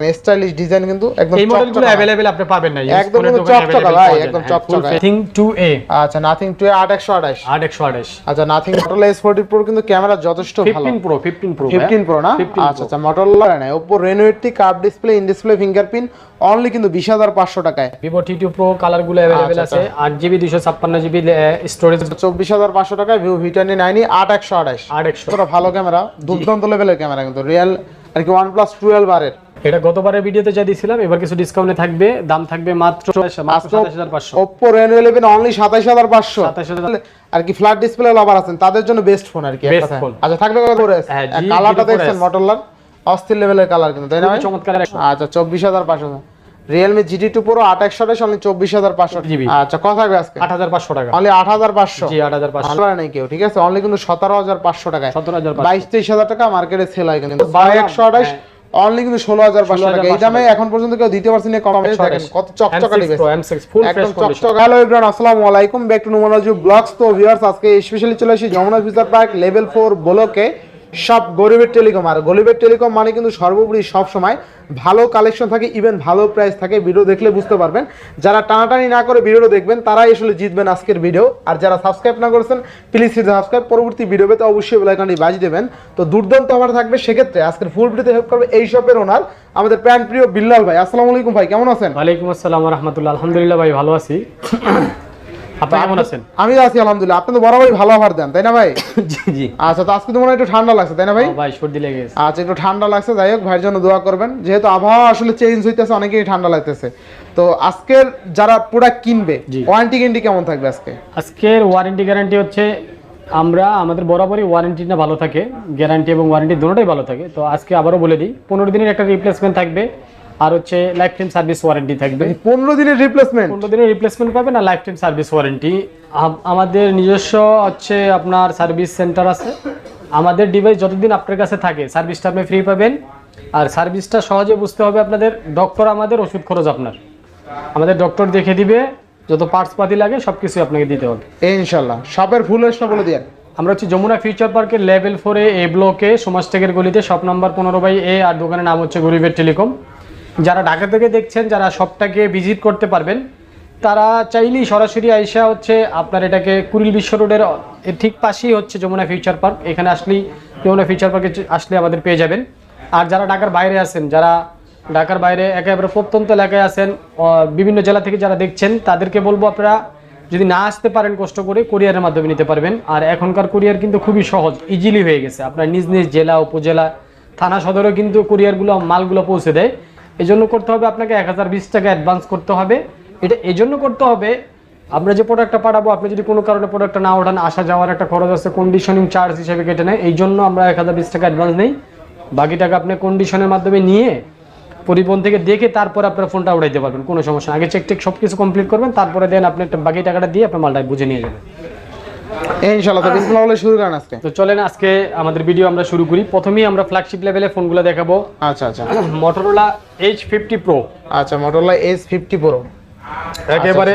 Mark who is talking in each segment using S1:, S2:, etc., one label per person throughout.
S1: Stylish design কিন্তু একদম
S2: এই মডেলগুলো
S1: চকচকা।
S2: अवेलेबल আপনি পাবেন না
S1: একদম কিন্তু চকচকা ভাই, একদম চকচকা।
S2: থিং 2A
S1: আচ্ছা নাথিং টু আট একশো আঠাশ
S2: 8128
S1: আচ্ছা nothing Motorola S forty pro কিন্তু ক্যামেরা যথেষ্ট ভালো
S2: 15 প্রো 15 প্রো
S1: ফিফটিন প্রো না
S2: 15
S1: আচ্ছা আচ্ছা মটোরোলা নাই Oppo Reno eighty curve display in display fingerprint only কিন্তু বিশ হাজার পাঁচশো টাকায়
S2: ভিভো টি টু প্রো কালারগুলো অ্যাভেলেবেল
S1: আচ্ছা,
S2: আছে আট জিবি দুশো ছাপ্পান্ন জিবি স্টোরেজ
S1: চব্বিশ হাজার পাঁচশো টাকায় ভিভো ভি টোয়েন্টি নাইনই আট একশো আঠাশ
S2: আট একশো
S1: কতটা ভালো ক্যামেরা দুর্দান্ত লেভেলের ক্যামেরা কিন্তু রিয়েল আর কি ওয়ান প্লাস টুয়েলভ আর এর
S2: এটা গতবারের ভিডিওতে যা দিয়েছিলাম এবার কিছু ডিসকাউন্টে থাকবে দাম থাকবে মাত্র মাত্র সাতাশ হাজার পাঁচশো।
S1: ওপো রেনো ইলেভেন অনলি সাতাশ হাজার
S2: 27,000
S1: আর কি ফ্ল্যাট ডিসপ্লে লাভার আছেন তাদের জন্য বেস্ট ফোন আর কি এক
S2: Best
S1: আচ্ছা থাকবে কত করে
S2: হ্যাঁ,
S1: কালারটা
S2: G4S
S1: দেখছেন মটোরলার অস্থির লেভেলের কালার কিন্তু তাই না
S2: চমৎকার একটা
S1: আচ্ছা চব্বিশ হাজার পাঁচশো। রিয়েলমি জিটি টু প্রো আট একশো আঠাশ অনলি চব্বিশ হাজার পাঁচশো।
S2: GB
S1: আচ্ছা কথা থাকবে আজকে?
S2: আট হাজার পাঁচশো টাকা।
S1: অনলি আট হাজার পাঁচশো?
S2: জি আট হাজার পাঁচশো।
S1: ভালো নেই কেউ ঠিক আছে? অনলি কিন্তু সতেরো হাজার পাঁচশো টাকায়।
S2: সতেরো হাজার
S1: বাইশ তেইশ হাজার টাকা মার্কেটে সেল হয় কিন্তু। একশো আঠাশ অনলি কিন্তু ষোলো হাজার পাঁচশো টাকা। এই দামে এখন পর্যন্ত কেউ দিতে পারছি না কম দেখেন। কত চকচকা ডিভাইস
S2: M6 ফুল ফ্রেশ
S1: একদম চকচক। হ্যালো ইব্রান আসসালামু আলাইকুম। ব্যাক টু নুমানাজু ব্লগস তো ভিউয়ার্স আজকে স্পেশালি চলে আসি Jamuna future park level four ব্লকে সব গরিবের টেলিকম আর গরিবের টেলিকম মানে কিন্তু সর্বোপরি সব সময় ভালো কালেকশন থাকে ইভেন ভালো প্রাইস থাকে। ভিডিও দেখলে বুঝতে পারবেন। যারা টানাটানি না করে ভিডিও দেখবেন, তারাই আসলে জিতবেন আজকের ভিডিও আর যারা সাবস্ক্রাইব না করেছেন প্লিজ সাবস্ক্রাইব পরবর্তী ভিডিও পেতে অবশ্যই বেলাইকনটি বাজিয়ে দেবেন। তো দুর্দান্ত আমার থাকবে, সেক্ষেত্রে আজকের ফুল ভিডিওতে হেল্প করবে এই শপের ওনার আমাদের প্যান প্রিয় বিল্লাল ভাই। আসসালামু আলাইকুম ভাই, কেমন আছেন?
S2: ওয়ালাইকুম আসসালাম রহমতুল্লাহ। আলহামদুলিল্লাহ ভাই, ভালো আছি। আপনি কেমন আছেন?
S1: আমি আছি আলহামদুলিল্লাহ। আপনি তো বরাবরই ভালো অফার দেন তাই না ভাই?
S2: জি জি।
S1: আচ্ছা তো আজকে তো মনে হয় একটু ঠান্ডা লাগছে তাই না ভাই?
S2: ভাই সর্দি লেগে গেছে।
S1: আচ্ছা একটু ঠান্ডা লাগছে যাই হোক ভাইয়ের জন্য দোয়া করবেন। যেহেতু আবহাওয়া আসলে চেঞ্জ হইতেছে অনেকেই ঠান্ডা লাগতেছে। তো আজকের যারা প্রোডাক্ট কিনবে ওয়ারেন্টি গ্যারান্টি কেমন থাকবে আজকে?
S2: আজকের ওয়ারেন্টি গ্যারান্টি হচ্ছে আমরা আমাদের বরাবরই ওয়ারেন্টিটা ভালো থাকে। গ্যারান্টি এবং ওয়ারেন্টি দুটোটাই ভালো থাকে। তো আজকে আবারও বলে দিই পনেরো দিনের একটা রিপ্লেসমেন্ট থাকবে। আর হচ্ছে লাইফ টাইম সার্ভিস ওয়ারেন্টি থাকবে
S1: পনেরো দিনের রিপ্লেসমেন্ট
S2: পনেরো দিনের রিপ্লেসমেন্ট পাবেন আর লাইফ টাইম সার্ভিস ওয়ারেন্টি আমাদের নিজস্ব হচ্ছে আপনার সার্ভিস সেন্টার আছে। আমাদের ডিভাইস যতদিন আপনার কাছে থাকে সার্ভিসটা আপনি ফ্রি পাবেন। আর সার্ভিসটা সহজে বুঝতে হবে আপনাদের। ডক্টর আমাদের ওষুধ খরচ আপনার। আমাদের ডক্টর দেখে দিবে যত পার্টস পাতি লাগে সব কিছুই আপনাকে দিতে হবে।
S1: ইনশাল্লাহ শপের ফুল রেস্টটা বলে দিয়ে
S2: আমরা হচ্ছে যমুনা ফিউচার পার্কের লেভেল ফোরে এ ব্লকে সমাজটেকের গলিতে শপ নাম্বার পনেরো বাই এ আর দোকানের নাম হচ্ছে গরিবের টেলিকম যারা ঢাকা থেকে দেখছেন, যারা শপটাকে ভিজিট করতে পারবেন, তারা চাইলেই সরাসরি আইসা হচ্ছে আপনার এটাকে কুড়িল বিশ্ব রোডের ঠিক পাশেই হচ্ছে যমুনা ফিউচার পার্ক। এখানে আসলেই যমুনা ফিউচার পার্কে আসলে আমাদের পেয়ে যাবেন। আর যারা ঢাকার বাইরে আছেন, যারা ঢাকার বাইরে একেবারে প্রত্যন্ত এলাকায় আছেন বিভিন্ন জেলা থেকে যারা দেখছেন, তাদেরকে বলব আপনারা যদি না আসতে পারেন কষ্ট করে কুরিয়ারের মাধ্যমে নিতে পারবেন। আর এখনকার কুরিয়ার কিন্তু খুবই সহজ ইজিলি হয়ে গেছে। আপনার নিজ নিজ জেলা, উপজেলা, থানা সদরেও কিন্তু কুরিয়ারগুলো মালগুলো পৌঁছে দেয়। এই জন্য করতে হবে আপনাকে এক হাজার বিশ টাকা অ্যাডভান্স করতে হবে। এটা এই জন্য করতে হবে, আমরা যে প্রোডাক্টটা পাঠাবো, আপনি যদি কোনো কারণে প্রোডাক্টটা না ওঠান, আসা যাওয়ার একটা খরচ আছে কন্ডিশনিং চার্জ হিসেবে কেটে নেয়, এই জন্য আমরা এক হাজার বিশ টাকা অ্যাডভান্স নেই। বাকি টাকা আপনি কন্ডিশনের মাধ্যমে নিয়ে পরিবহন থেকে দেখে তারপরে আপনার ফোনটা উঠাইতে পারবেন, কোনো সমস্যা আগে চেক টেক সব কিছু কমপ্লিট করবেন, তারপরে দেন আপনি একটা বাকি টাকাটা দিয়ে আপনার মালটা বুঝে নিয়ে যাবেন।
S1: ইনশাল্লাহ তো বিসমিল্লাহ বলে শুরু করেন আজকে।
S2: তো চলেন আজকে আমাদের ভিডিও আমরা শুরু করি। প্রথমেই আমরা ফ্ল্যাগশিপ লেভেলে ফোনগুলো দেখাবো।
S1: আচ্ছা আচ্ছা। আচ্ছা মোটরলা এস ফিফটি
S2: একেবারে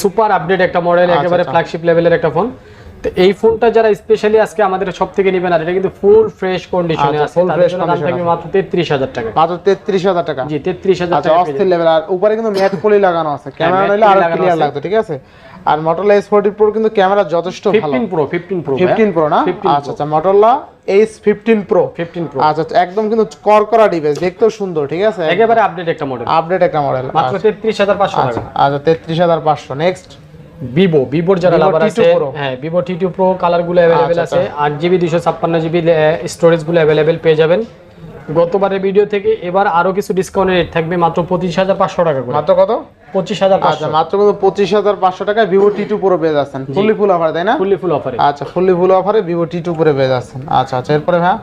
S2: সুপার আপডেট একটা মডেল একেবারে। ফ্ল্যাগশিপ লেভেলের একটা ফোন তো এই ফোনটা যারা স্পেশালি আজকে আমাদের সব থেকে নেবেন আর এটা কিন্তু ফুল ফ্রেশ কন্ডিশনে আছে। মাত্র তেত্রিশ হাজার টাকা।
S1: মাত্র তেত্রিশ হাজার টাকা।
S2: জি তেত্রিশ হাজার
S1: আচ্ছা অস্থির লেভেল আর উপরে কিন্তু ম্যাট পলি লাগানো আছে। ক্যামেরা
S2: matte
S1: নিলে
S2: আরও
S1: ক্লিয়ার লাগতো ঠিক আছে? আর মোটরলা এস ফোর্টি প্রো কিন্তু ক্যামেরা যথেষ্ট ভালো। না?
S2: 15
S1: আচ্ছা আচ্ছা আচ্ছা একদম কিন্তু করকরা ডিভাইস দেখতেও সুন্দর ঠিক আছে?
S2: একেবারে আপডেট একটা মডেল
S1: আপডেট একটা মডেল
S2: মাত্র টাকা।
S1: আচ্ছা তেত্রিশ হাজার পাঁচশো নেক্সট
S2: ভিভো ভিভোর যারা লাভার আছে হ্যাঁ ভিভো টি টু প্রো কালারগুলো অ্যাভেলেবেল আছে। আট জিবি দুশো ছাপ্পান্ন জিবি স্টোরেজগুলো অ্যাভেলেবেল পেয়ে যাবেন। গতবারের ভিডিও থেকে এবার আরও কিছু ডিসকাউন্ট রেট থাকবে মাত্র পঁচিশ হাজার পাঁচশো টাকা করে।
S1: মাত্র কত?
S2: পঁচিশ হাজার
S1: আচ্ছা
S2: পাঁচশো
S1: মাত্র কত? পঁচিশ হাজার পাঁচশো টাকায় ভিভো টি টু পুরো বেজ যাচ্ছেন। ফুললি ফুল অফার তাই না?
S2: ফুললি ফুল অফারে
S1: আচ্ছা ফুললি ফুল অফারে ভিভো টি টু পুরো পেয়ে যাচ্ছেন। আচ্ছা আচ্ছা এরপরে হ্যাঁ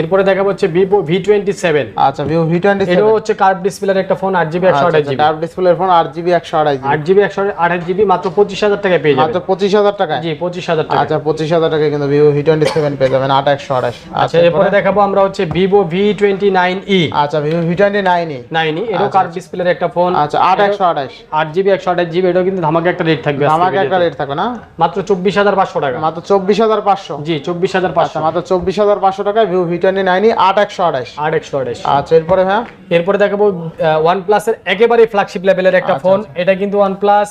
S2: এরপরে দেখা হচ্ছে ভিভো ভি টোয়েন্টি সেভেন
S1: আচ্ছা ভিভো ভি টোয়েন্টি
S2: এটাও হচ্ছে কার্ভ ডিসপ্লের একটা ফোন আট জিবি একশো আঠাশ জিবি
S1: কার্ভ ডিসপ্লের ফোন আট জিবি একশো জিবি
S2: আট জিবি একশো আঠাশ জিবি মাত্র পঁচিশ হাজার টাকায় পেয়ে
S1: মাত্র
S2: যাবেন।
S1: পঁচিশ হাজার টাকায়?
S2: জি পঁচিশ হাজার টাকা
S1: আচ্ছা পঁচিশ হাজার টাকায় কিন্তু ভিভো ভি টোয়েন্টি সেভেন পেয়ে যাবেন আট একশো আঠাশ।
S2: আচ্ছা এরপরে দেখাবো আমরা হচ্ছে Vivo V twenty nine E
S1: আচ্ছা Vivo V twenty
S2: nine E nine এটাও কার্ভ ডিসপ্লের একটা ফোন
S1: আচ্ছা আট একশো আঠাশ।
S2: আট জিবি একশো আঠাশ জিবি এটাও কিন্তু ধামাকা একটা রেট থাকবে
S1: আমাকে একটা রেট থাকবে না?
S2: মাত্র চব্বিশ হাজার পাঁচশো টাকা।
S1: মাত্র চব্বিশ হাজার পাঁচশো।
S2: জি চব্বিশ হাজার
S1: আচ্ছা
S2: পাঁচশো
S1: মাত্র চব্বিশ হাজার পাঁচশো টাকায় ভিভো ভি টোয়েন্টি নাইনই আট একশো আঠাশ
S2: আট একশো আঠাশ
S1: আচ্ছা এরপরে হ্যাঁ
S2: এরপরে দেখাবো ওয়ান প্লাসের একেবারে ফ্ল্যাগশিপ লেভেলের একটা ফোন এটা কিন্তু ওয়ান প্লাস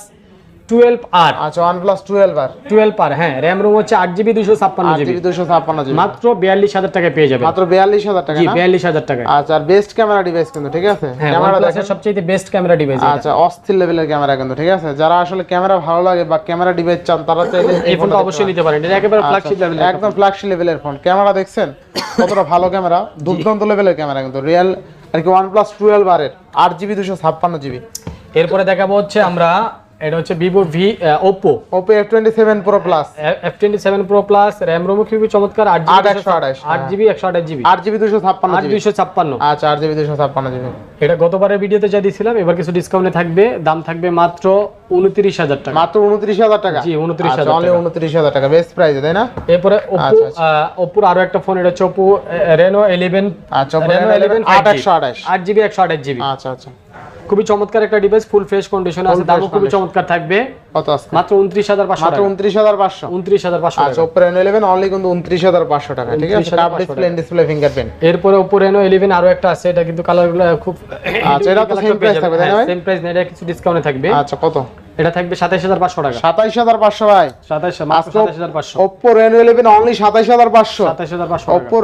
S2: টুয়েলভ আর
S1: আচ্ছা one plus twelve R
S2: twelve R হ্যাঁ র্যাম রুম হচ্ছে আট জিবি দুশো ছাপ্পান্ন জিবি
S1: দুশো ছাপ্পান্ন জিবি
S2: মাত্র বিয়াল্লিশ হাজার টাকায় পেয়ে যাবেন।
S1: মাত্র বিয়াল্লিশ হাজার টাকা
S2: বিয়াল্লিশ হাজার
S1: আচ্ছা আর বেস্ট ক্যামেরা ডিভাইস কিন্তু ঠিক আছে? ক্যামেরা
S2: OnePlus সবচেয়ে বেস্ট ক্যামেরা ডিভাইস
S1: আচ্ছা অস্থির লেভেলের ক্যামেরা কিন্তু ঠিক আছে? যারা আসলে ক্যামেরা ভালো লাগে বা ক্যামেরা ডিভাইস চান তারা চাইলে
S2: এই ফোনটা অবশ্যই নিতে পারেন। এটা একেবারে ফ্ল্যাগশিপ লেভেলের
S1: আচ্ছা, একদম ফ্ল্যাগশিপ লেভেলের ফোন ক্যামেরা দেখছেন? কতটা ভালো ক্যামেরা দুর্দান্ত লেভেলের ক্যামেরা কিন্তু। রিয়েল আর কি ওয়ান প্লাস টুয়েলভ আর এর আট জিবি দুশো ছাপ্পান্ন জিবি
S2: এরপরে দেখাবো হচ্ছে আমরা এটা হচ্ছে Vivo V Oppo
S1: Oppo F twenty seven pro plus
S2: F twenty seven pro plus RAM রোমও খুবই চমৎকার আট
S1: আট একশো আঠাশ
S2: আট জিবি একশো আঠাশ জিবি
S1: আট জিবি দুশো ছাপ্পান্ন
S2: আট দুইশো ছাপ্পান্ন।
S1: আচ্ছা আট জিবি দুশো ছাপ্পান্ন জিবি
S2: এটা গতবারের ভিডিওতে যা দিয়েছিলাম এবার কিছু ডিসকাউন্টে থাকবে। দাম থাকবে মাত্র উনত্রিশ হাজার টাকা।
S1: মাত্র উনত্রিশ হাজার টাকা?
S2: জি, 29,000
S1: অনলি উনত্রিশ হাজার টাকা বেস্ট প্রাইসে তাই না?
S2: এরপরে ওপো
S1: আচ্ছা,
S2: ওপোর আরও একটা ফোন এটা হচ্ছে ওপো রেনো ইলেভেন
S1: আচ্ছা
S2: রেনো
S1: Reno
S2: ইলেভেন
S1: 11 আট একশো আঠাশ।
S2: আট জিবি একশো আঠাশ জিবি
S1: আচ্ছা আচ্ছা।
S2: খুবই চমৎকার একটা ডিভাইস ফুল ফ্রেশ কন্ডিশন আছে। দামও খুবই চমৎকার থাকবে।
S1: কত আজকে
S2: মাত্র উনত্রিশ হাজার পাঁচশো
S1: মাত্র
S2: টাকা।
S1: উনত্রিশ হাজার পাঁচশো।
S2: উনত্রিশ হাজার পাঁচশো
S1: আচ্ছা
S2: টাকা।
S1: ওপো রেনো ইলেভেন অনলি কিন্তু উনত্রিশ হাজার পাঁচশো টাকা। ঠিক আছে?
S2: 29,500
S1: কাপ ডিসপ্লে ডিসপ্লে ফিঙ্গারপ্রিন্ট
S2: এরপরে ওপো রেনো ইলেভেন আরও একটা আছে। এটা কিন্তু কালারগুলো খুব
S1: আচ্ছা, এটা তো same price থাকবে, তাই না?
S2: সেম প্রাইস না। এটা কিছু ডিসকাউন্টে থাকবে।
S1: আচ্ছা কত?
S2: এটা থাকবে সাতাইশ হাজার পাঁচশো টাকা।
S1: সাতাইশ হাজার পাঁচশো ভাই।
S2: সাতাইশ মাত্র
S1: আজকে
S2: সাতাইশ হাজার পাঁচশো।
S1: ওপো রেনো ইলেভেন অনলি সাতাইশ হাজার পাঁচশো।
S2: সাতাইশ হাজার পাঁচশো টাকা।
S1: ওপো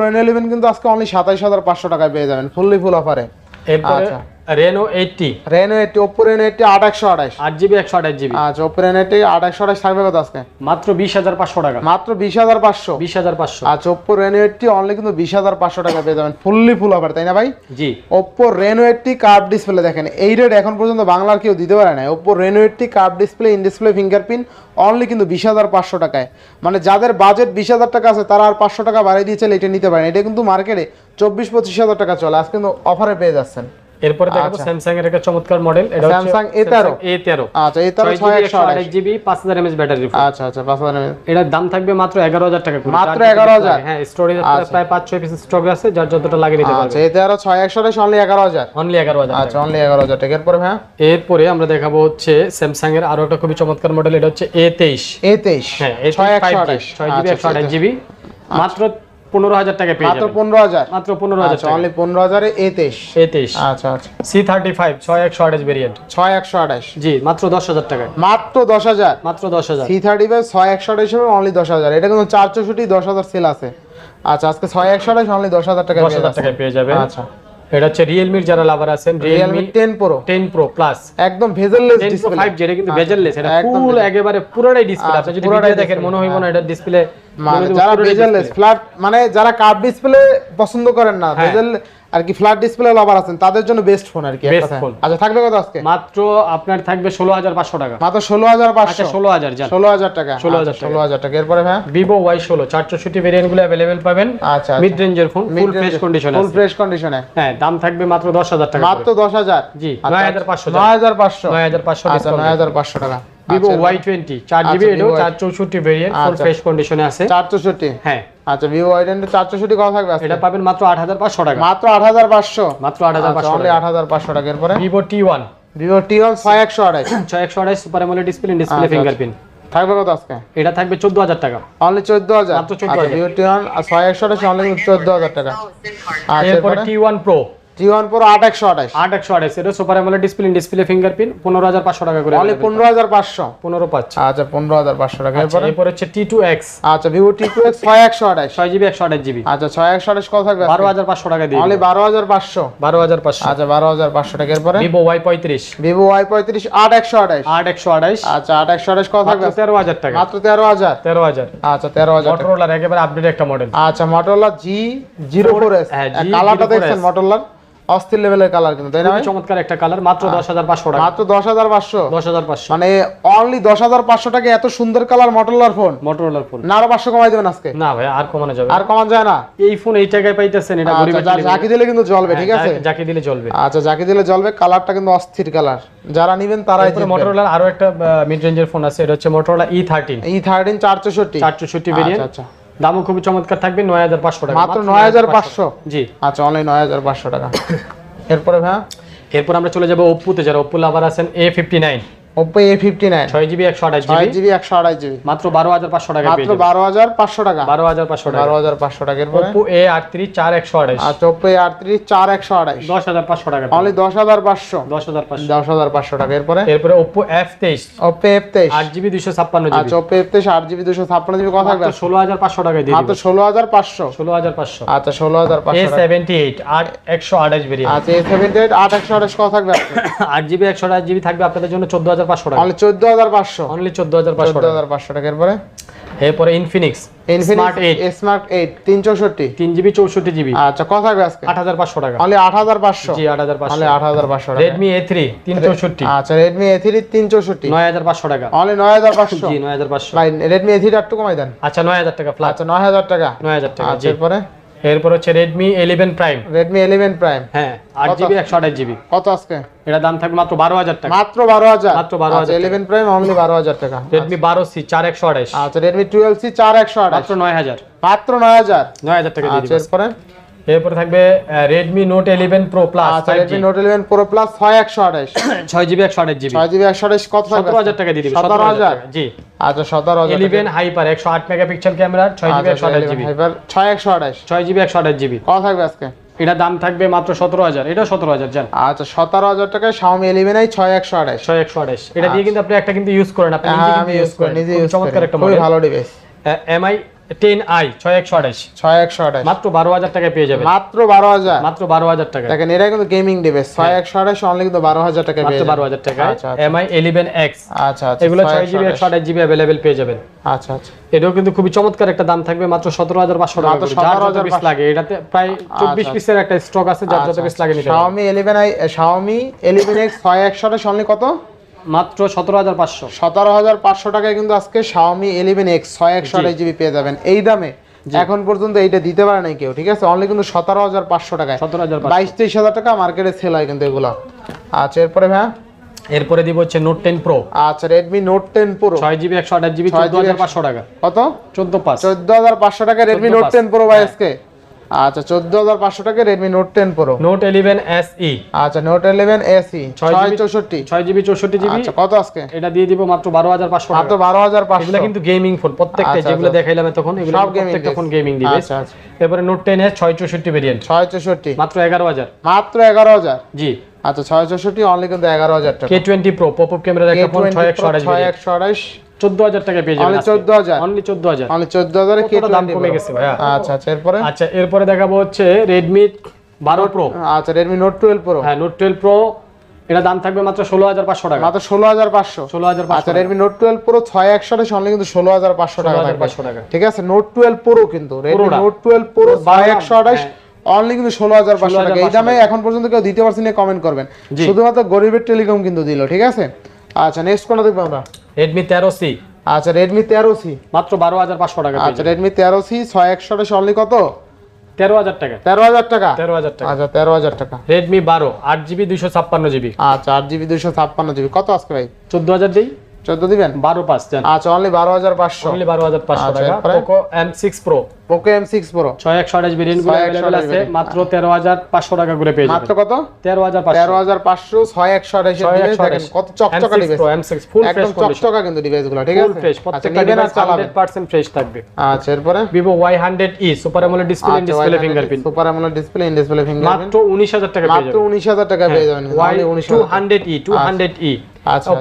S1: কিন্তু আজকে অনলি হাজার পাঁচশো টাকায় পেয়ে যাবেন ফুললি ফুল অফারে
S2: এরপরে
S1: আচ্ছা।
S2: Reno
S1: eight T Reno eight T Oppo Reno eight T আট একশো আঠাশ।
S2: আট জিবি একশো আঠাশ জিবি
S1: আচ্ছা ওপো রেনো এইটটি আট একশো আঠাশ থাকবে কত আজকে?
S2: মাত্র বিশ হাজার পাঁচশো টাকা।
S1: মাত্র বিশ হাজার পাঁচশো?
S2: বিশ হাজার পাঁচশো।
S1: আচ্ছা ওপো রেনো এইটটি অনলি কিন্তু বিশ হাজার পাঁচশো টাকা পেয়ে যাবেন। ফুললি ফুল অফার তাই না ভাই?
S2: জি।
S1: Oppo Reno eight T curve display দেখেন এই রেট এখন পর্যন্ত বাংলার কেউ দিতে পারে না Oppo Reno eight T curve display in display fingerprint only কিন্তু বিশ হাজার পাঁচশো টাকায়। মানে যাদের বাজেট বিশ হাজার টাকা আছে তারা আর পাঁচশো টাকা বাড়িয়ে দিয়ে চাইলে এটা নিতে পারেন। এটা কিন্তু মার্কেটে চব্বিশ পঁচিশ হাজার টাকা চলে। আজ কিন্তু অফারে পেয়ে যাচ্ছেন।
S2: এরপরে দেখাবো স্যামসাং এর একটা চমৎকার মডেল এটা হচ্ছে
S1: Samsung A13
S2: এ তেরো।
S1: আচ্ছা এই তারা ছয় একশো আঠাশ
S2: জিবি পাঁচ হাজার এমএচ ব্যাটারি
S1: আচ্ছা আচ্ছা পাঁচ হাজার mAh।
S2: এটার দাম থাকবে মাত্র এগারো হাজার টাকা করে।
S1: মাত্র 11,000
S2: হ্যাঁ স্টোরেজ
S1: আচ্ছা।
S2: প্রায় পাঁচ ছয় পিস স্টক আছে যার যতটা লাগে নিতে পারবে।
S1: আচ্ছা আরও ছয় একশো আঠাশ অনলি এগারো হাজার।
S2: অনলি এগারো হাজার
S1: আচ্ছা অনলি এগারো হাজার টাকা। এরপরে হ্যাঁ
S2: এরপরে আমরা দেখাবো হচ্ছে স্যামসাং এর আরও একটা খুবই চমৎকার মডেল এটা হচ্ছে এ তেইশ।
S1: এ তেইশ।
S2: হ্যাঁ
S1: ছয় একশো আঠাশ
S2: ছয় জিবি
S1: আচ্ছা,
S2: একশো আঠাশ জিবি মাত্র পনেরো হাজার টাকা পেয়ে
S1: মাত্র পনেরো হাজার?
S2: মাত্র পনেরো হাজার
S1: আচ্ছা অনলি পনেরো হাজারে এ তেইশ।
S2: এ তেইশ।
S1: আচ্ছা আচ্ছা।
S2: সি থার্টি ফাইভ ছয় একশো আঠাশ ভেরিয়েন্ট
S1: ছয় একশো আঠাশ।
S2: জি মাত্র দশ হাজার
S1: মাত্র দশ হাজার?
S2: মাত্র দশ হাজার।
S1: থ্রি থার্টি ফাইভ ছয় একশো আঠাশ হিসেবে অনলি দশ হাজার। এটা কিন্তু চার চৌষট্টি দশ হাজার সেল আছে। আচ্ছা আজকে ছয় একশো আঠাশ অনলি দশ হাজার টাকা
S2: দশ হাজার টাকায় পেয়ে যাবেন।
S1: আচ্ছা।
S2: এটা হচ্ছে রিয়েলমির যারা লাভার আছেন Realme
S1: ten pro
S2: ten pro plus
S1: একদম ভেজেললেস ডিসপ্লে
S2: ফাইভ যেটা কিন্তু বেজারলেস এটা ফুল একেবারে পুরোটাই ডিসপ্লে আপনি যদি
S1: পুরোটাই
S2: ভিডিও দেখেন মনে হইব না এটা ডিসপ্লে
S1: মানে যারা বেজেললেস ফ্ল্যাট মানে যারা কার্ভ ডিসপ্লে পছন্দ করেন না
S2: হ্যাঁ।
S1: বেজেল আর কি ফ্ল্যাট ডিসপ্লে লাভার আছেন তাদের জন্য বেস্ট ফোন আর কি। আচ্ছা থাকবে কত আজকে?
S2: মাত্র আপনার থাকবে ষোলো হাজার পাঁচশো টাকা।
S1: মাত্র ষোলো হাজার
S2: আচ্ছা
S1: পাঁচশো
S2: ষোলো হাজার
S1: ষোলো হাজার টাকা।
S2: 16,000
S1: আচ্ছা, ষোলো হাজার টাকা। এরপরে হ্যাঁ
S2: ভিভো ওয়াই ষোলো চার চৌষট্টি ভেরিয়েন্টগুলো অ্যাভেলেবেল পাবেন।
S1: আচ্ছা
S2: মিড রেঞ্জের phone full fresh condition
S1: full fresh কন্ডিশনে
S2: হ্যাঁ দাম থাকবে মাত্র দশ হাজার টাকা
S1: মাত্র দশ হাজার?
S2: জি
S1: আচ্ছা,
S2: নয় হাজার পাঁচশো
S1: নয় হাজার পাঁচশো।
S2: নয় হাজার পাঁচশো
S1: আচ্ছা নয় হাজার পাঁচশো টাকা।
S2: ভিভো
S1: আচ্ছা,
S2: ওয়াই টোয়েন্টি চার জিবি
S1: আচ্ছা,
S2: এটাও
S1: Vivo
S2: চার চৌষট্টি ভেরিয়েন্ট ফুল। ফ্রেশ কন্ডিশনে আছে।
S1: চার চৌষট্টি?
S2: হ্যাঁ।
S1: আচ্ছা ভিভো ওয়াই টোয়েন্টি চার চৌষট্টি কত থাকবে আজকে?
S2: এটা পাবেন মাত্র আট হাজার পাঁচশো টাকা।
S1: মাত্র আট হাজার পাঁচশো?
S2: মাত্র আট হাজার পাঁচশো
S1: অনলি আট হাজার পাঁচশো টাকা। এরপরে?
S2: Vivo T one
S1: Vivo T one ছয় একশো আড়াই।
S2: ছয় একশো আঠাশ super AMOLED display
S1: display
S2: fingerprint
S1: থাকবে কত আজকে?
S2: এটা থাকবে চোদ্দ হাজার টাকা।
S1: অনলি চোদ্দ হাজার?
S2: মাত্র 14,000
S1: ভিভো টি ওয়ান ছয় একশো আঠাশ অনলি চোদ্দ হাজার টাকা। আচ্ছা
S2: এরপরে
S1: এরপরে?
S2: টি প্রো
S1: ওয়ান প্রো আট একশো আঠাশ।
S2: আট একশো আঠাশ এটা super AMOLED display display fingerprint পনেরো হাজার পাঁচশো টাকা করে
S1: অনলি পনেরো হাজার পাঁচশো।
S2: পনেরো পাঁচ।
S1: আচ্ছা পনেরো হাজার পাঁচশো টাকা এরপরে
S2: এরপর হচ্ছে টি টু এক্স
S1: আচ্ছা ভিভো টি টু এক্স ছয় একশো আঠাশ।
S2: ছয় জিবি একশো আঠাশ জিবি।
S1: আচ্ছা ছয় একশো আঠাশ কত থাকবে
S2: বারো হাজার পাঁচশো টাকা দিয়ে
S1: অনলি বারো হাজার পাঁচশো।
S2: বারো হাজার পাঁচশো।
S1: আচ্ছা বারো হাজার পাঁচশো টাকা এরপরে?
S2: ভিভো ওয়াই পঁয়ত্রিশ।
S1: ভিভো ওয়াই পঁয়ত্রিশ আট একশো আঠাশ।
S2: আট একশো আঠাশ।
S1: আচ্ছা আট একশো আঠাশ কত থাকবে?
S2: তেরো হাজার টাকা।
S1: মাত্র তেরো হাজার।
S2: তেরো হাজার।
S1: আচ্ছা তেরো হাজার।
S2: মোটরোলার একেবারে আপডেট একটা মডেল
S1: আচ্ছা Motorola G zero
S2: four S
S1: কালারটা দেখছেন মটোরলার অস্থির লেভেলের কালার কিন্তু তাই না?
S2: চমৎকার একটা কালার মাত্র দশ হাজার পাঁচশো টাকা।
S1: মাত্র দশ হাজার পাঁচশো?
S2: দশ হাজার পাঁচশো।
S1: মানে অনলি দশ হাজার পাঁচশো টাকা এত সুন্দর কালার মটোরলার ফোন
S2: মোটরোলার ফোন
S1: না আরও পাঁচশো কমাই দেবেন আজকে?
S2: না ভাই আর কমানো যাবে
S1: আর কমান যায় না?
S2: এই ফোন এই টাকায় পাইতেছেন এটা
S1: আচ্ছা,
S2: গরিবের
S1: জাকি দিলে কিন্তু জ্বলবে ঠিক আছে?
S2: যাকে দিলে চলবে
S1: আচ্ছা জাকি দিলে জ্বলবে কালারটা কিন্তু অস্থির কালার যারা নিবেন তারাই
S2: এরপরে মোটরোলার আরও একটা মিড রেঞ্জের ফোন আছে এটা হচ্ছে Motorola E thirteen
S1: E thirteen চার চৌষট্টি।
S2: চার চৌষট্টি ভেরিয়েন্ট
S1: আচ্ছা।
S2: দামও খুবই চমৎকার থাকবে নয় হাজার পাঁচশো টাকা।
S1: মাত্র নয় হাজার পাঁচশো।
S2: জি।
S1: আচ্ছা অনলাইন নয় হাজার পাঁচশো টাকা। এরপরে ভাই
S2: এরপর আমরা চলে যাব ওপ্পোতে যারা ওপ্পো লাভার আছেন এ ফিফটি নাইন ছয় জিবি জিবি।
S1: একশো আঠাশ জিবি।
S2: মাত্র বারো হাজার পাঁচশো টাকা
S1: মাত্র
S2: যাবেন।
S1: বারো হাজার পাঁচশো টাকা।
S2: বারো হাজার পাঁচশো টাকা।
S1: বারো হাজার পাঁচশো টাকা এরপরে
S2: ওপো এ আটত্রিশ চার একশো আঠাশ।
S1: আচ্ছা আঠাশ।
S2: দশ হাজার পাঁচশো টাকা
S1: অনলি দশ হাজার পাঁচশো।
S2: দশ হাজার পাঁচশো।
S1: দশ হাজার পাঁচশো টাকা এরপরে
S2: এরপরে তেইশ। আট জিবি দুইশো ছাপ্পান্ন জিবি।
S1: আচ্ছা আট জিবি দুশো ছাপ্পান্ন কথা থাকবে
S2: ষোলো হাজার পাঁচশো টাকায় দিয়ে
S1: মাত্র
S2: দিবে।
S1: ষোলো হাজার পাঁচশো।
S2: ষোলো হাজার পাঁচশো।
S1: আচ্ছা ষোলো হাজার
S2: এ
S1: পাঁচশো টাকা।
S2: সেভেন্টি এইট আট একশো আঠাশ বেরিয়ে
S1: আচ্ছা এ সেভেন্টি এইট আট একশো আঠাশ কথা থাকবে
S2: আট জিবি একশো আঠাশ জিবি থাকবে আপনাদের জন্য চোদ্দ হাজার পাঁচশো টাকা।
S1: চোদ্দ হাজার পাঁচশো।
S2: অনলি চোদ্দ হাজার পাঁচশো
S1: হাজার পাঁচশো টাকা। এরপরে?
S2: এরপরে Infinix
S1: smart
S2: Infinix
S1: smart eight তিন চৌষট্টি।
S2: তিন জিবি চৌষট্টি জিবি।
S1: আচ্ছা কথা থাকবে আজকে?
S2: আট হাজার পাঁচশো টাকা।
S1: অনলি আট হাজার পাঁচশো।
S2: জি আট হাজার পাঁচশো।
S1: অনলি আট হাজার পাঁচশো টাকা।
S2: রেডমি এ থ্রি তিন চৌষট্টি।
S1: আচ্ছা চৌষট্টি।
S2: নয় হাজার পাঁচশো টাকা।
S1: অনলি নয় হাজার পাঁচশো।
S2: জি নয় হাজার পাঁচশো।
S1: ভাই রেডমি এ থ্রি একটু কমাই দেন।
S2: আচ্ছা নয় হাজার টাকা ফ্ল্যাট
S1: আচ্ছা নয় হাজার টাকা।
S2: নয় হাজার টাকা
S1: আচ্ছা এরপরে?
S2: এরপর হচ্ছে Redmi 11 Prime
S1: Redmi 11 Prime
S2: হ্যাঁ আট
S1: কত?
S2: জিবি একশো আঠাশ জিবি
S1: কত আজকে?
S2: এটা দাম থাকবে মাত্র বারো হাজার টাকা।
S1: মাত্র বারো হাজার?
S2: মাত্র 12,000 টাকা।
S1: ইলেভেন প্রাইম অনলি বারো হাজার টাকা।
S2: রেডমি বারো সি চার একশো আঠাশ।
S1: আচ্ছা রেডমি টুয়েলভ সি চার একশো আঠাশ।
S2: মাত্র নয় হাজার।
S1: মাত্র নয় হাজার।
S2: নয় হাজার টাকা দিয়ে দিবেন আচ্ছা
S1: এরপরে?
S2: এরপর থাকবে
S1: আচ্ছা Redmi note eleven pro plus ছয় একশো আঠাশ।
S2: ছয় জিবি একশো আঠাশ জিবি।
S1: ছয় জিবি একশো আঠাশ কত থাকবে?
S2: সতেরো হাজার টাকা দিয়ে দিবে
S1: সতেরো হাজার
S2: জি।
S1: আচ্ছা সতেরো হাজার
S2: ইলেভেন হাইপার একশো আট মেগাপিক্সেল ক্যামেরা ছয় জিবি একশো আঠাশ জিবি।
S1: ছয় একশো আঠাশ।
S2: ছয় জিবি একশো আঠাশ জিবি।
S1: কত থাকবে আজকে?
S2: এটা দাম থাকবে মাত্র সতেরো হাজার এটা সতেরো হাজার জান।
S1: আচ্ছা সতেরো হাজার টাকায় শাওমি ইলেভেন আই ছয় একশো আঠাশ।
S2: ছয় একশো আঠাশ। এটা দিয়ে কিন্তু আপনি একটা কিন্তু ইউজ করেন আপনি
S1: হ্যাঁ
S2: ইউজ
S1: ইউজ
S2: করেন।
S1: নিজে
S2: চমৎকার একটা
S1: ভালো ডিভাইস
S2: এমআই টেন আই ছয় একশো আঠাশ।
S1: ছয় একশো আঠাশ।
S2: মাত্র বারো হাজার টাকায় পেয়ে যাবেন।
S1: মাত্র বারো হাজার।
S2: মাত্র বারো হাজার টাকা
S1: দেখেন এটা কিন্তু গেমিং ডিভাইস ছয় একশো আঠাশ অনলি কিন্তু বারো হাজার টাকা
S2: মাত্র বারো হাজার টাকা
S1: আচ্ছা আচ্ছা।
S2: এমআই ইলেভেন এক্স
S1: আচ্ছা আচ্ছা
S2: এগুলো ছয় জিবি একশো আঠাশ জিবি অ্যাভেলেবেল পেয়ে যাবেন।
S1: আচ্ছা আচ্ছা।
S2: এটাও কিন্তু খুবই চমৎকার একটা দাম থাকবে মাত্র সতেরো হাজার পাঁচশো টাকা যার যত পিস লাগে এটাতে প্রায় চব্বিশ
S1: আচ্ছা।
S2: পিসের একটা স্টক আছে যার যত পিস লাগে
S1: Xiaomi I Xiaomi eleven X ছয় একশো আঠাশ অনলি কত?
S2: মাত্র সতেরো হাজার পাঁচশো।
S1: সতেরো হাজার পাঁচশো টাকায় কিন্তু আজকে শাওমি ইলেভেন এক্স ছয় একশো আঠাশ জিবি পেয়ে যাবেন। এই দামে এখন পর্যন্ত এইটা দিতে পারে নাই কেউ ঠিক আছে? অনলি কিন্তু সতেরো হাজার পাঁচশো টাকায়।
S2: সতেরো হাজার
S1: বাইশ তেইশ হাজার টাকা মার্কেটে সেল হয় কিন্তু এগুলো। আচ্ছা এরপরে ভাইয়া?
S2: এরপরে দিব হচ্ছে নোট টেন প্রো
S1: আচ্ছা রেডমি নোট টেন প্রো
S2: ছয় জিবি একশো আঠাশ জিবি
S1: ছয়
S2: চোদ্দ হাজার পাঁচশো টাকা।
S1: কত?
S2: চোদ্দ পাঁচ।
S1: চোদ্দ হাজার পাঁচশো টাকা Redmi
S2: note
S1: ten pro by আজকে। আচ্ছা চোদ্দ হাজার পাঁচশো টাকা Redmi note ten pro
S2: note eleven S E
S1: আচ্ছা নোট ইলেভেন এসি
S2: ছয়
S1: ছয়
S2: GB
S1: চৌষট্টি।
S2: ছয় জিবি চৌষট্টি জিবি
S1: আচ্ছা কত আজকে?
S2: এটা দিয়ে দিব মাত্র বারো হাজার পাঁচশো
S1: মাত্র
S2: টাকা।
S1: বারো হাজার পাঁচশো।
S2: এগুলো কিন্তু গেমিং ফোন প্রত্যেকটা
S1: আচ্ছা,
S2: যেগুলো
S1: আচ্ছা।
S2: দেখাইলাম তখন এগুলো প্রত্যেকটা ফোন গেমিং ডিভাইস
S1: আচ্ছা আচ্ছা।
S2: এরপরে নোট টেন এস ছয় চৌষট্টি ভেরিয়েন্ট
S1: ছয় চৌষট্টি।
S2: মাত্র এগারো হাজার।
S1: মাত্র এগারো হাজার?
S2: জি।
S1: আচ্ছা ছয় চৌষট্টি অনলি কিন্তু এগারো হাজার টাকা।
S2: K twenty pro pop up ক্যামেরার একটা ফোন ছয় একশো আঠাশ
S1: ছয় একশো আঠাশ
S2: চোদ্দ হাজার? টাকা পেয়ে যাবেন
S1: অনলি
S2: অনলি দাম কমে গেছে
S1: আচ্ছা আচ্ছা এরপরে?
S2: আচ্ছা এরপরে দেখাবো হচ্ছে
S1: আচ্ছা
S2: হ্যাঁ এটা দাম থাকবে মাত্র ষোলো হাজার পাঁচশো টাকা।
S1: মাত্র ষোলো হাজার পাঁচশো।
S2: ষোলো হাজার
S1: আচ্ছা রেডমি নোট টুয়েলভ প্রো ছয় একশো অনলি কিন্তু ষোলো হাজার পাঁচশো টাকা
S2: পাঁচশো টাকা।
S1: ঠিক আছে নোট টুয়েলভ প্রো কিন্তু। রেডমি নোট টুয়েলভ প্রো ছয় একশো আঠাশ অনলি কিন্তু ষোলো হাজার পাঁচশো টাকা। এই দামে এখন পর্যন্ত কেউ দিতে পারছি না কমেন্ট করবেন। শুধুমাত্র গরিবের টেলিকম কিন্তু দিল ঠিক আছে? আচ্ছা নেক্সট কোনটা দেখব আমরা?
S2: রেডমি তেরো সি
S1: আচ্ছা রেডমি তেরো সি
S2: মাত্র বারো হাজার পাঁচশো টাকা
S1: আচ্ছা রেডমি তেরো সি ছয় একশো অনলি কত?
S2: তেরো হাজার টাকা।
S1: তেরো হাজার টাকা?
S2: তেরো হাজার টাকা।
S1: আচ্ছা তেরো হাজার টাকা।
S2: রেডমি বারো আট জিবি দুইশো ছাপ্পান্ন জিবি।
S1: আচ্ছা আট জিবি দুইশো ছাপ্পান্ন জিবি। কত আজকে ভাই?
S2: চোদ্দ হাজার দিই।
S1: চোদ্দ দিবেন?
S2: বারো পাঁচ
S1: আচ্ছা অনলি বারো হাজার পাঁচশো।
S2: অনলি বারো হাজার পাঁচশো
S1: আচ্ছা,
S2: টাকা? Poco M six pro
S1: Poco M six pro
S2: ছয় একশো আঠাশ
S1: ভেরিয়েন্টগুলো
S2: অ্যাভেলেবেল আছে মাত্র তেরো হাজার পাঁচশো টাকা করে পেয়ে
S1: মাত্র কত?
S2: তেরো হাজার
S1: তেরো হাজার পাঁচশো ছয় একশো দেখেন কত চকচকা ডিভাইস
S2: Pro, M6 full
S1: একদম চকচকা কিন্তু ডিভাইসগুলো ঠিক আছে?
S2: ফ্রেশ
S1: আচ্ছা
S2: প্রত্যেকটা ডিভাইস হান্ড্রেড পার্সেন্ট ফ্রেশ থাকবে।
S1: আচ্ছা এরপরে?
S2: Vivo Y hundred E super AMOLED display
S1: আচ্ছা
S2: display fingerprint
S1: super AMOLED display in display fingerprint
S2: মাত্র উনিশ হাজার টাকা
S1: মাত্র উনিশ হাজার টাকা পেয়ে যাবেন।
S2: ওয়াই
S1: উনিশ two
S2: hundred E two hundred E
S1: আচ্ছা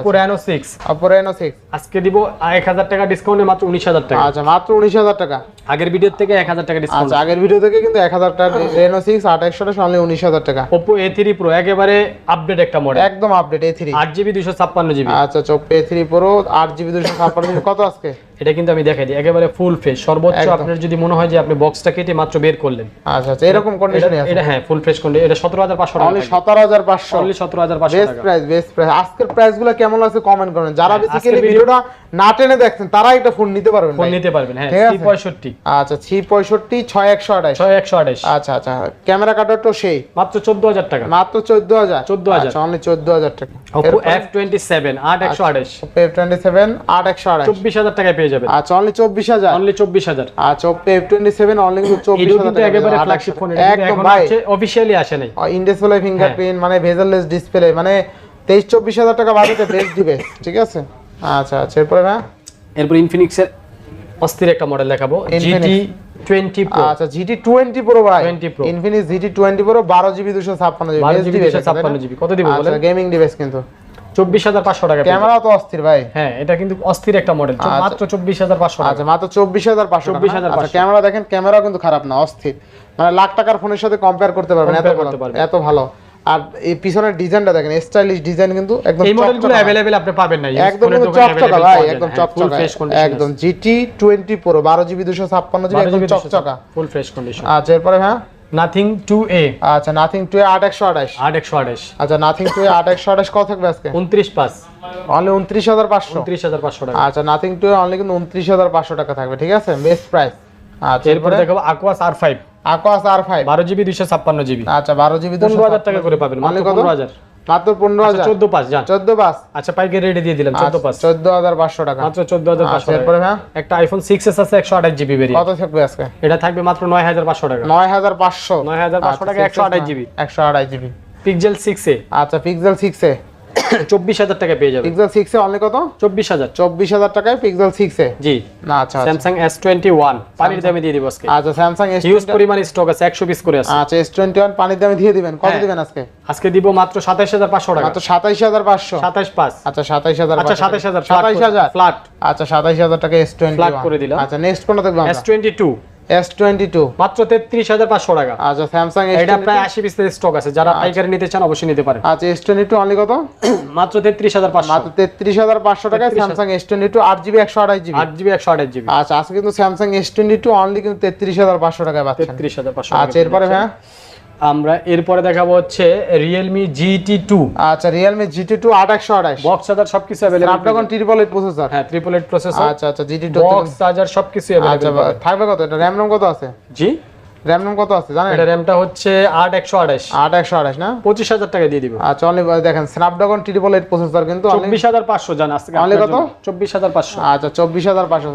S2: আজকে দিব এক হাজার টাকা ডিসকাউন্টে মাত্র উনিশ হাজার টাকা।
S1: আচ্ছা মাত্র উনিশ হাজার টাকা।
S2: আগের ভিডিও থেকে এক হাজার টাকা ডিসকাউন্ট
S1: আচ্ছা আগের ভিডিও থেকে কিন্তু এক হাজার টাকা রেনো সিক্স আট একশো অনলি উনিশ হাজার টাকা।
S2: ওপো এ থ্রি প্রো একেবারে আপডেট একটা মডেল
S1: একদম আপডেট এ থ্রি
S2: আট জিবি দুশো ছাপ্পান্ন জিবি
S1: আচ্ছা চোপ এ থ্রি প্রো আট জিবি দুশো ছাপ্পান্ন জিবি কত আজকে?
S2: এটা কিন্তু আমি দেখাই দিই। একেবারে ফুল ফ্রেশ সর্বোচ্চ আপনার যদি মনে হয় যে আপনি বক্সটা কেটে মাত্র বের করলেন।
S1: আচ্ছা আচ্ছা এরকম কন্ডিশনে আছে।
S2: এটা হ্যাঁ ফুল ফ্রেশ কন্ডিশন এটা সতেরো হাজার পাঁচশো টাকা
S1: অনলি সতেরো হাজার পাঁচশো।
S2: অনলি সতেরো হাজার পাঁচশো
S1: বেস্ট প্রাইস বেস্ট প্রাইস আজকের প্রাইসগুলো কেমন আছে কমেন্ট করেন যারা বেসিক্যালি ভিডিওটা না টেনে দেখছেন তারা একটা ফোন নিতে পারবেন
S2: ফোন নিতে পারবেন হ্যাঁ
S1: ঠিক আছে।
S2: সি পঁয়ষট্টি
S1: আচ্ছা ছি পঁয়ষট্টি ছয় একশো আঠাশ
S2: ছয় একশো আঠাশ।
S1: আচ্ছা আচ্ছা ক্যামেরা কাটার তো সেই।
S2: মাত্র চোদ্দ হাজার টাকা।
S1: মাত্র চোদ্দ হাজার?
S2: 14,000
S1: অনলি চোদ্দ হাজার টাকা।
S2: সেভেন আট একশো আঠাশ। চব্বিশ হাজার টাকায় পেয়ে যাবেন।
S1: আচ্ছা অনলি চব্বিশ হাজার?
S2: অনলি চব্বিশ হাজার।
S1: আচ্ছা এফ টোয়েন্টি অনলি কিন্তু চব্বিশ
S2: কিন্তু একেবারে ফ্ল্যাগশিপ ফোন
S1: টাকা। একদম ভাই।
S2: অফিসিয়ালি আসে নাই।
S1: ইন ফিঙ্গারপ্রিন্ট মানে ভেজারলেস ডিসপ্লে মানে তেইশ চব্বিশ হাজার টাকা বাজেটে বেস্ট দিবে ঠিক আছে? আচ্ছা আচ্ছা এরপরে ভাই
S2: এরপর ইনফিনিক্সের অস্থির একটা মডেল দেখাবো। জিটি
S1: আচ্ছা জিটি টোয়েন্টি প্রো ভাই।
S2: 20 Pro।
S1: জিবি দুশো ছাপ্পান্ন জিবি
S2: 12 GB 256 GB কত দিব বলেন?
S1: গেমিং ডিভাইস কিন্তু।
S2: চব্বিশ হাজার পাঁচশো টাকা
S1: ক্যামেরা তো অস্থির ভাই।
S2: হ্যাঁ এটা কিন্তু অস্থির একটা মডেল
S1: আচ্ছা।
S2: মাত্র চব্বিশ হাজার পাঁচশো
S1: আচ্ছা মাত্র চব্বিশ হাজার পাঁচশো
S2: 24,500
S1: আচ্ছা ক্যামেরা দেখেন ক্যামেরাও কিন্তু খারাপ না অস্থির। মানে লাখ টাকার ফোনের সাথে কম্পেয়ার করতে পারবেন এত ভালো এত ভালো। আর এই পিছনের ডিজাইনটা দেখেন স্টাইলিশ ডিজাইন কিন্তু একদম
S2: এই মডেলগুলো
S1: চকচকা।
S2: আপনি পাবেন না
S1: একদম চকচকা ভাই একদম।
S2: হ্যাঁ,
S1: চকচকা। একদম একদম
S2: ফুল ফ্রেশ কন্ডিশন
S1: আচ্ছা এরপরে হ্যাঁ
S2: নাথিং টু এ
S1: আচ্ছা নাথিং টু আট একশো আঠাশ।
S2: আট একশো আঠাশ।
S1: আচ্ছা নাথিং টু আট একশো আঠাশ কত থাকবে আজকে
S2: উনত্রিশ পাঁচ
S1: অনলি উনত্রিশ হাজার পাঁচশো।
S2: উনত্রিশ হাজার পাঁচশো টাকা।
S1: আচ্ছা নাথিং টু অনলি কিন্তু উনত্রিশ হাজার পাঁচশো টাকা থাকবে ঠিক আছে? বেস্ট প্রাইস আচ্ছা
S2: এরপরে
S1: দেখো
S2: দেখাবো Aquos R five
S1: Aquos R five
S2: বারো জিবি দুইশো ছাপ্পান্ন জিবি।
S1: আচ্ছা বারো জিবি
S2: পনেরো হাজার টাকা করে পাবেন
S1: অনলি কত?
S2: হাজার।
S1: মাত্র পনেরো হাজার।
S2: চোদ্দ পাঁচ যান
S1: চোদ্দ পাঁচ।
S2: আচ্ছা পাইকারি রেটে দিয়ে দিলাম চোদ্দ পাঁচ।
S1: চোদ্দ হাজার পাঁচশো টাকা।
S2: মাত্র চোদ্দ হাজার পাঁচশো
S1: আচ্ছা এরপরে হ্যাঁ
S2: একটা আইফোন সিক্স এস আছে একশো আঠাশ জিবি বেরিয়ে
S1: কত থাকবে আজকে?
S2: এটা থাকবে মাত্র নয় হাজার পাঁচশো টাকা।
S1: নয় হাজার পাঁচশো।
S2: 9,500 টাকা, 128 GB জিবি
S1: একশো আঠাশ জিবি
S2: পিক্সেল সিক্স এ
S1: আচ্ছা পিক্সেল সিক্সে
S2: চব্বিশ হাজার টাকা পেয়ে যাবে।
S1: পিক্সেল সিক্সে অনলি কত?
S2: চব্বিশ হাজার।
S1: চব্বিশ হাজার টাকায় পিক্সেল সিক্সে
S2: জি।
S1: না আচ্ছা আচ্ছা।
S2: স্যামসাং এস টোয়েন্টি ওয়ান পানির দামে দিয়ে দিব আজকে।
S1: আচ্ছা স্যামসাং এস
S2: হিউজ পরিমাণ স্টক আছে একশো পিস করে আছে।
S1: আচ্ছা এস টোয়েন্টি ওয়ান পানির দামে দিয়ে দিবেন। কত
S2: হ্যাঁ।
S1: দিবেন আজকে?
S2: আজকে দিব মাত্র সাতাইশ হাজার পাঁচশো টাকা।
S1: মাত্র সাতাইশ হাজার পাঁচশো?
S2: সাতাইশ পাঁচ।
S1: আচ্ছা সাতাইশ হাজার
S2: আচ্ছা সাতাইশ হাজার
S1: সাতাইশ হাজার।
S2: ফ্ল্যাট
S1: আচ্ছা সাতাইশ হাজার টাকা এস টোয়েন্টি
S2: করে দিলাম।
S1: আচ্ছা নেক্সট কোনটা দেখব
S2: S twenty two
S1: S twenty two
S2: মাত্র তেত্রিশ হাজার পাঁচশো টাকা।
S1: আচ্ছা এস
S2: এটা প্রায় আশি পিসের স্টক আছে। যারা পাইকারি নিতে চান অবশ্যই নিতে পারেন।
S1: আচ্ছা এস টোয়েন্টি টু অনলি কত?
S2: মাত্র তেত্রিশ হাজার পাঁচশো।
S1: মাত্র তেত্রিশ হাজার পাঁচশো টাকায় জিবি
S2: আট জিবি একশো আঠাশ জিবি।
S1: আচ্ছা আজকে কিন্তু টোয়েন্টি টু অনলি কিন্তু তেত্রিশ হাজার পাঁচশো টাকায় পাচ্ছেন।
S2: তেত্রিশ হাজার পাঁচশো
S1: আচ্ছা এরপরে হ্যাঁ
S2: আমরা এরপরে দেখাবো হচ্ছে রিয়েলমি জিটি টু
S1: আচ্ছা রিয়েলমি জিটি টু আট একশো আঠাশ।
S2: বক্স চার্জার সবকিছু available
S1: Snapdragon triple eight processor
S2: হ্যাঁ ট্রিপল এইট প্রসেসর
S1: আচ্ছা আচ্ছা জিটি টু
S2: বক্স চার্জার সবকিছু
S1: আচ্ছা
S2: অ্যাভেলেবল
S1: থাকবে কত? এটা র্যাম রোম কত আছে?
S2: জি?
S1: র্যাম রোম কত আছে জানেন?
S2: এটা র্যামটা হচ্ছে আট একশো আঠাশ।
S1: আট একশো আঠাশ না?
S2: পঁচিশ হাজার টাকা দিয়ে দিব।
S1: আচ্ছা অনলি দেখেন স্ন্যাপড্রাগন ট্রিপল এইট প্রসেসর কিন্তু
S2: চব্বিশ হাজার পাঁচশো জান আজকে
S1: Only কত?
S2: চব্বিশ হাজার পাঁচশো।
S1: আচ্ছা চব্বিশ হাজার পাঁচশো।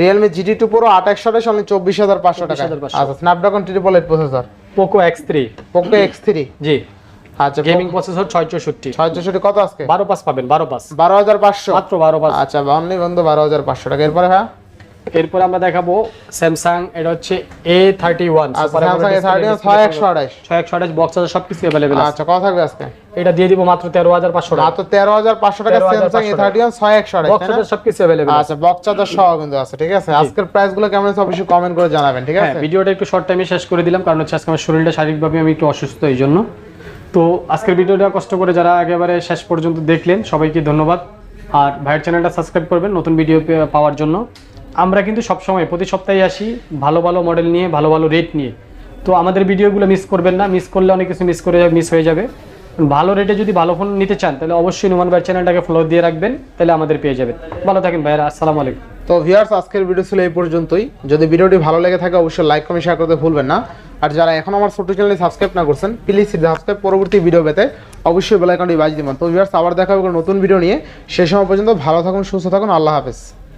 S1: রিয়েলমি জিটি টু পুরো আট একশো আঠাশ অনলি চব্বিশ হাজার পাঁচশো টাকা
S2: 24,500
S1: আচ্ছা Snapdragon triple eight processor
S2: Poco X three
S1: Poco X three
S2: G.
S1: আচ্ছা
S2: গেমিং প্রসেসর ছয় চৌষট্টি
S1: ছয় চৌষট্টি কত আজকে?
S2: বারো পাঁচ পাবেন বারো পাঁচ।
S1: বারো হাজার পাঁচশো।
S2: মাত্র বারো পাঁচ।
S1: আচ্ছা অনলি বন্ধু বারো হাজার পাঁচশো টাকা। এরপরে হ্যাঁ
S2: এরপর আমরা দেখাবো স্যামসাং এটা হচ্ছে এ থার্টি ওয়ান
S1: ছয় একশো আঠাশ।
S2: সবকিছু অ্যাভেলেবেল
S1: আচ্ছা কত থাকবে আজকে?
S2: এটা দিয়ে দিব মাত্র তেরো হাজার পাঁচশো টাকা।
S1: তেরো হাজার পাঁচশো টাকা স্যামসাং এ থার্টি ওয়ান ছয় একশো আঠাশ
S2: সবকিছু অ্যাভেলেবেল
S1: আচ্ছা বক্স চার্জার সহ কিন্তু আছে ঠিক আছে? আজকের প্রাইসগুলো কেমন আছে অবশ্যই কমেন্ট করে জানাবেন ঠিক
S2: হ্যাঁ
S1: আছে?
S2: ভিডিওটা একটু শর্ট টাইমে শেষ করে দিলাম কারণ হচ্ছে আজকে আমার শরীরটা শারীরিকভাবে আমি একটু অসুস্থ এই জন্য। তো আজকের ভিডিওটা কষ্ট করে যারা একেবারে শেষ পর্যন্ত দেখলেন সবাইকে ধন্যবাদ। আর ভাইয়ের চ্যানেলটা সাবস্ক্রাইব করবেন নতুন ভিডিও পাওয়ার জন্য। আমরা কিন্তু সবসময় প্রতি সপ্তাহে আসি, ভালো ভালো মডেল নিয়ে, ভালো ভালো রেট নিয়ে। তো আমাদের ভিডিওগুলো মিস করবেন না মিস করলে অনেক কিছু মিস করে মিস হয়ে যাবে। ভালো রেটে যদি ভালো ফোন নিতে চান, তাহলে অবশ্যই নুমান ভাইয়ের চ্যানেলটাকে ফলো দিয়ে রাখবেন, তাহলে আমাদের পেয়ে যাবেন। ভালো থাকেন ভাইয়েরা, আসসালামু আলাইকুম।
S1: তো ভিউয়ার্স আজকের ভিডিও ছিল এই পর্যন্তই। যদি ভিডিওটি ভালো লেগে থাকে, অবশ্যই লাইক কমেন্ট শেয়ার করতে ভুলবেন না। আর যারা এখন আমার ছোট চ্যানেলে সাবস্ক্রাইব না করছেন প্লিজ সাবস্ক্রাইব পরবর্তী ভিডিও পেতে অবশ্যই বেল আইকনটি বাজিয়ে দিবেন। তো ভিউয়ার্স আবার দেখা হবে নতুন ভিডিও নিয়ে। সে সময় পর্যন্ত ভালো থাকুন, সুস্থ থাকুন, আল্লাহ হাফেজ।